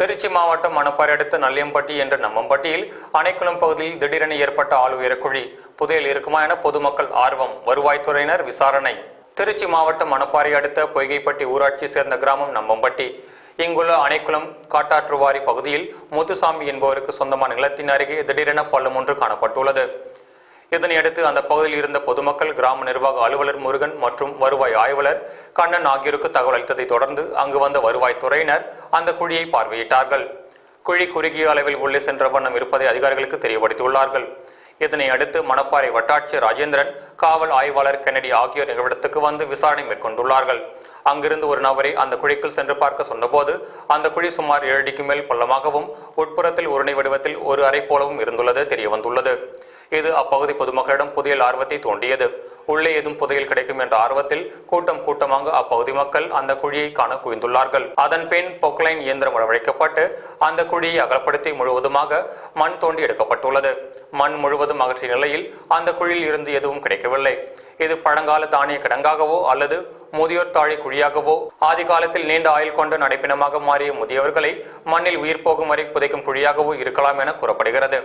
திருச்சி மாவட்டம் மணப்பாறை அடுத்த நல்லியம்பட்டி என்ற நம்மம்பட்டியில் அணைக்குளம் பகுதியில் திடீரென ஏற்பட்ட ஆள் உயரக்குழி புதையல் இருக்குமா என பொதுமக்கள் ஆர்வம். வருவாய்த்துறையினர் விசாரணை. திருச்சி மாவட்டம் மணப்பாறை அடுத்த பொய்கைப்பட்டி ஊராட்சி சேர்ந்த கிராமம் நம்மம்பட்டி. இங்குள்ள அணைக்குளம் காட்டாற்றுவாரி பகுதியில் முத்துசாமி என்பவருக்கு சொந்தமான நிலத்தின் அருகே திடீரென பள்ளம் ஒன்று காணப்பட்டுள்ளது. இதனையடுத்து அந்த பகுதியில் இருந்த பொதுமக்கள் கிராம நிர்வாக அலுவலர் முருகன் மற்றும் வருவாய் ஆய்வாளர் கண்ணன் ஆகியோருக்கு தகவல் அளித்ததை தொடர்ந்து அங்கு வந்த வருவாய் துறையினர் அந்த குழியை பார்வையிட்டார்கள். குழி குறுகிய அளவில் உள்ளே சென்ற வண்ணம் இருப்பதை அதிகாரிகளுக்கு தெரியப்படுத்தியுள்ளார்கள். இதனை அடுத்து மணப்பாறை வட்டாட்சியர் ராஜேந்திரன் காவல் ஆய்வாளர் கென்னடி ஆகியோர் நிகழ்விடத்துக்கு வந்து விசாரணை மேற்கொண்டுள்ளார்கள். அங்கிருந்து ஒரு நபரை அந்த குழிக்குள் சென்று பார்க்க சொன்னபோது அந்த குழி சுமார் ஏழடிக்கு மேல் பள்ளமாகவும் உட்புறத்தில் உருணை வடிவத்தில் ஒரு அறை போலவும் இருந்துள்ளது தெரிய வந்துள்ளது இது அப்பகுதி பொதுமக்களிடம் புதையல் ஆர்வத்தை தூண்டியது. உள்ளே ஏதும் புதையல் கிடைக்கும் என்ற ஆர்வத்தில் கூட்டம் கூட்டமாக அப்பகுதி மக்கள் அந்த குழியை காண குவிந்துள்ளார்கள். அதன் பின் பொக்லைன் இயந்திரம் வரவழைக்கப்பட்டு அந்த குழியை அகலப்படுத்தி முழுவதுமாக மண் தோண்டி எடுக்கப்பட்டுள்ளது. மண் முழுவதும் அகற்றிய நிலையில் அந்த குழியில் இருந்து எதுவும் கிடைக்கவில்லை. இது பழங்கால தானிய கிடங்காகவோ அல்லது முதியோர் தாழி குழியாகவோ ஆதி காலத்தில் நீண்ட ஆயுள் கொண்ட நடைப்பினமாக மாறிய முதியவர்களை மண்ணில் உயிர் போகும் வரை புதைக்கும் குழியாகவோ இருக்கலாம் என கூறப்படுகிறது.